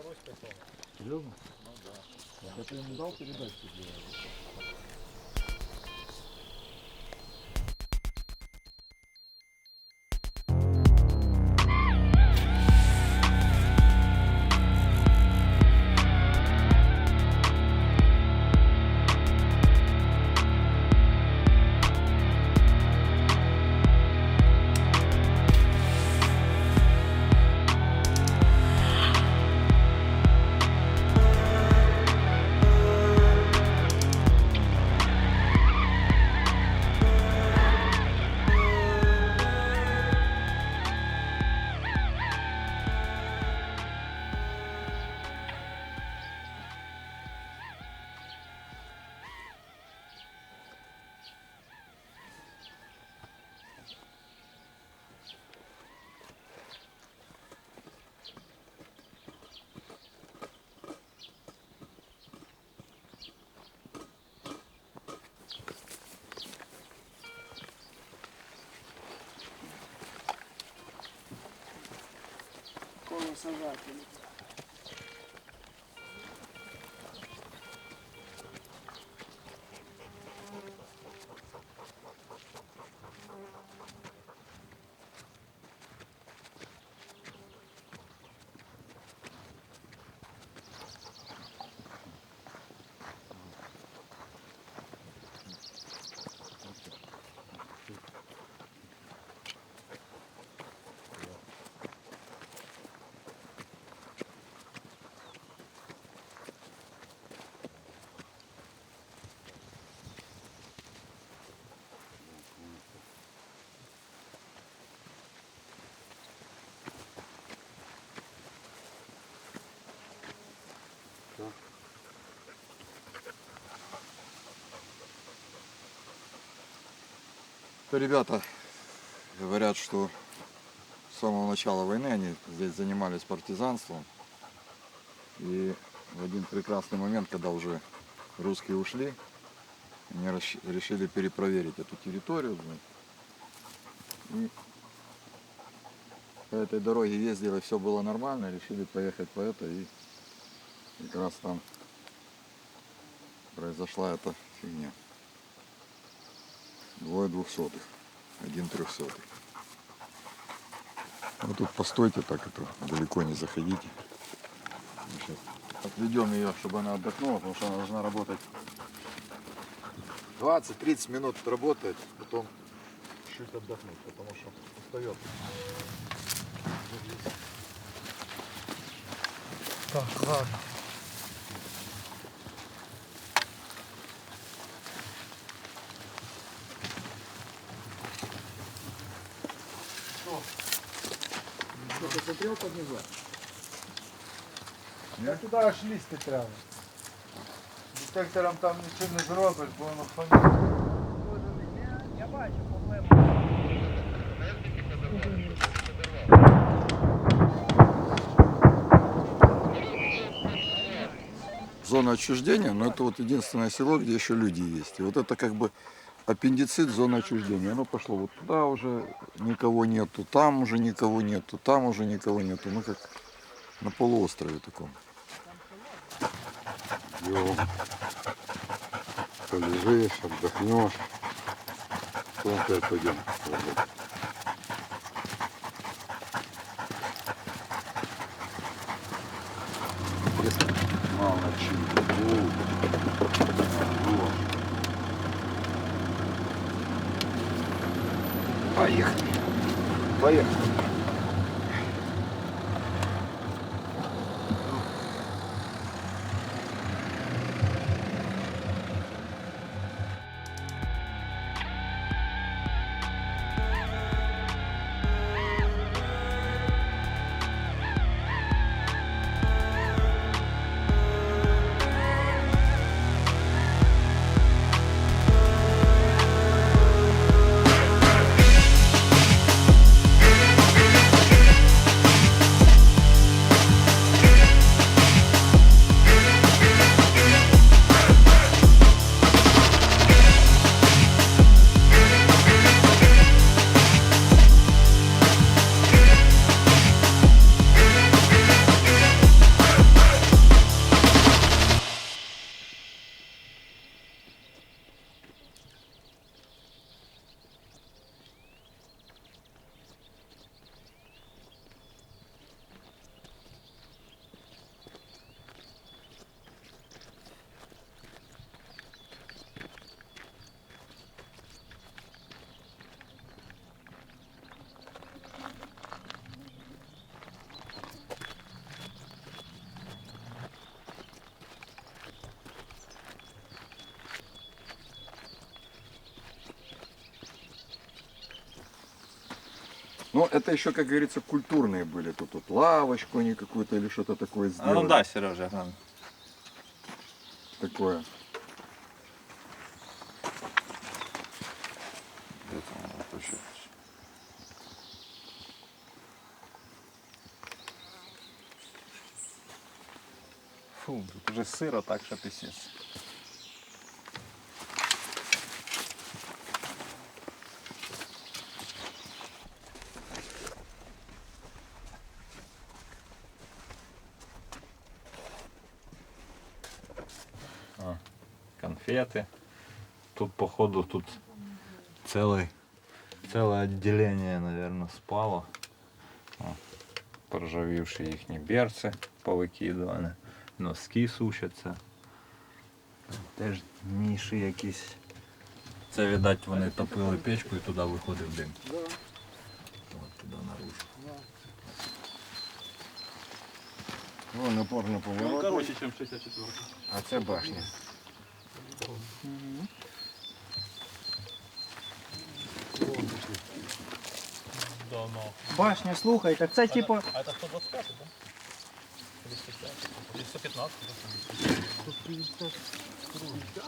Белорусская зона. Серьезно? Ну да. Я ты ему дал передачу? salvar. Колосажателі. Ребята говорят, что с самого начала войны они здесь занимались партизанством. И в один прекрасный момент, когда уже русские ушли, они решили перепроверить эту территорию. И по этой дороге ездили, все было нормально, решили поехать по этой. И как раз там произошла эта фигня. Двое двухсотых, один трехсотый. Ну тут постойте так, это далеко не заходите. Сейчас отведем ее, чтобы она отдохнула, потому что она должна работать 20-30 минут работает, потом чуть отдохнуть, потому что устает. Так, ладно. Що ти смотрел под него? Я туди аж лізти треба. Детектором там нічого не зробиш, бо воно фонить. Я бачу проблему. Зона отчуждения, но это вот единственное село, где еще люди есть. И вот это как бы аппендицит зоны отчуждения. Оно пошло вот туда уже никого нету, там уже никого нету, там уже никого нету. Мы как на полуострове таком. Йо. Полежишь, отдохнешь. Потом опять пойдем. работать. Молодчик. Поехали. Поехали. Ну, это еще, как говорится, культурные были. Тут, тут лавочку они какую-то или что-то такое А сделали. ну да, Сережа, глянь. Такое. Фу, тут уже сиро так, що пісець. Конфеты. Тут, походу, тут целый, целое отделение, наверное, спало. О, їхні берці повикидувані, носки сушаться. Теж ніші якісь. Це, видать, вони топили печку і туди виходив дим. От туди наружу. О, напорно поворот. Короче, чем 64. А це башня. Да, но. Башня, слухай, так це типу. А это 125, да? Или 105? Или 115? да?